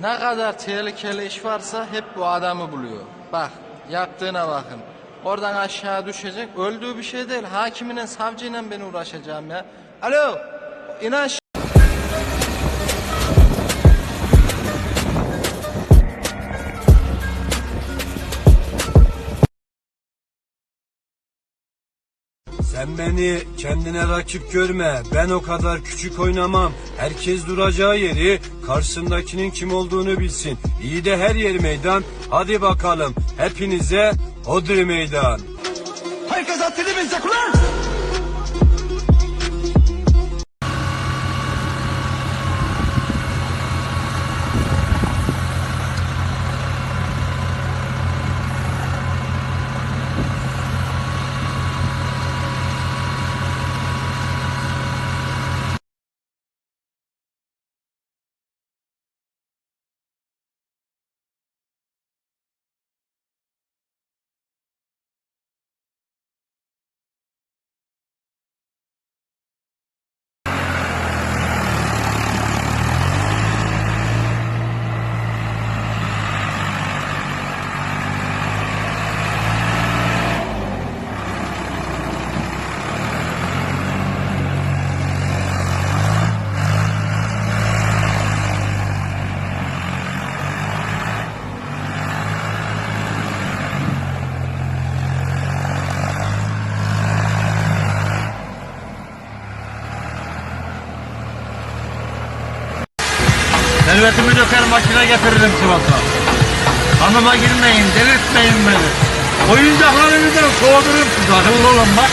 Ne kadar tehlikeli iş varsa hep bu adamı buluyor. Bak yaptığına bakın. Oradan aşağı düşecek. Öldüğü bir şey değil. Hakiminin savcıyla ben uğraşacağım ya. Alo. İn. Sen beni kendine rakip görme. Ben o kadar küçük oynamam. Herkes duracağı yeri karşısındakinin kim olduğunu bilsin. İyi de her yer meydan. Hadi bakalım hepinize hodri meydan. Herkes haddini bilecek ulan! Servetimi döker makine getiririm Sivas'a. Hanıma girmeyin, delirtmeyin beni. Oyuncaklarınızdan soğudurum sizi. Akıllı olun bak.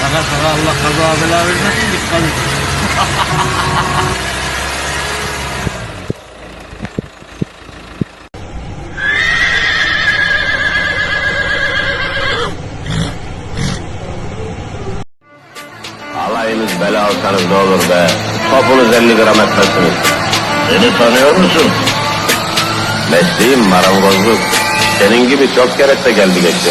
Saka saka Allah kaza bela vermesin dikkat et. Alayınız bela alsanız ne olur be. Topunuz 50 gram etmezsiniz. Beni tanıyor musun? Mesleğim marangozluk. Senin gibi çok kereste geldi geçti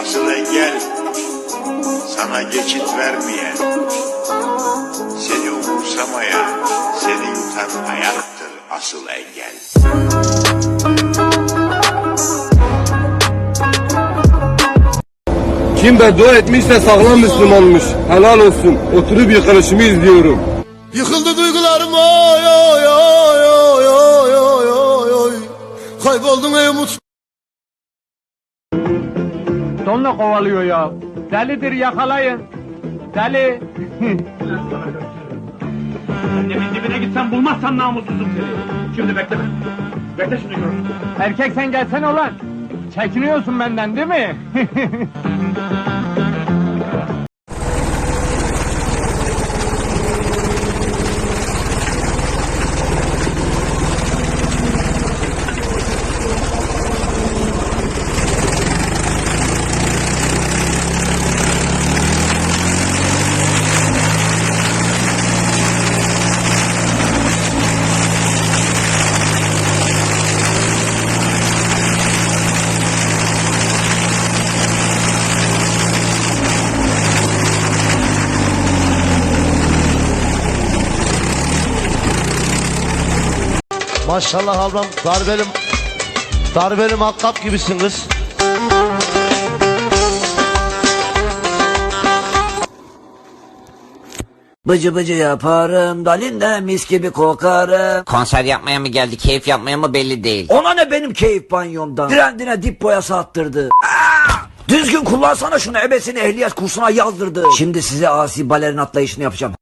Asıl engel sana geçit vermeyen, seni umursamayan, seni yutan hayattır asıl engel. Kim beddua etmişse sağlam Müslümanmış. Helal olsun. Oturup yıkılışımı izliyorum. Yıkıldı duygularım oy oy oy oy oy oy oy. Kayboldum ey umut. Donla kovalıyor ya. Delidir yakalayın. Deli. Annemin dibine gitsen bulmazsan namussuzum seni. Şimdi bekle ben. Bekle şimdi gör. Erkek sen gelsene ulan. Çekiniyorsun benden değil mi? Maşallah ablam darbelim Darbeli makkap gibisin kız. Bıcı bıcı yaparım, dalinde mis gibi kokarım. Konser yapmaya mı geldi, keyif yapmaya mı belli değil. Ona ne benim keyif banyomdan? Trendine dip boyası attırdı. Aa! Düzgün kullansana şunu ebesini ehliyet kursuna yazdırdı. Şimdi size asi balerin atlayışını yapacağım.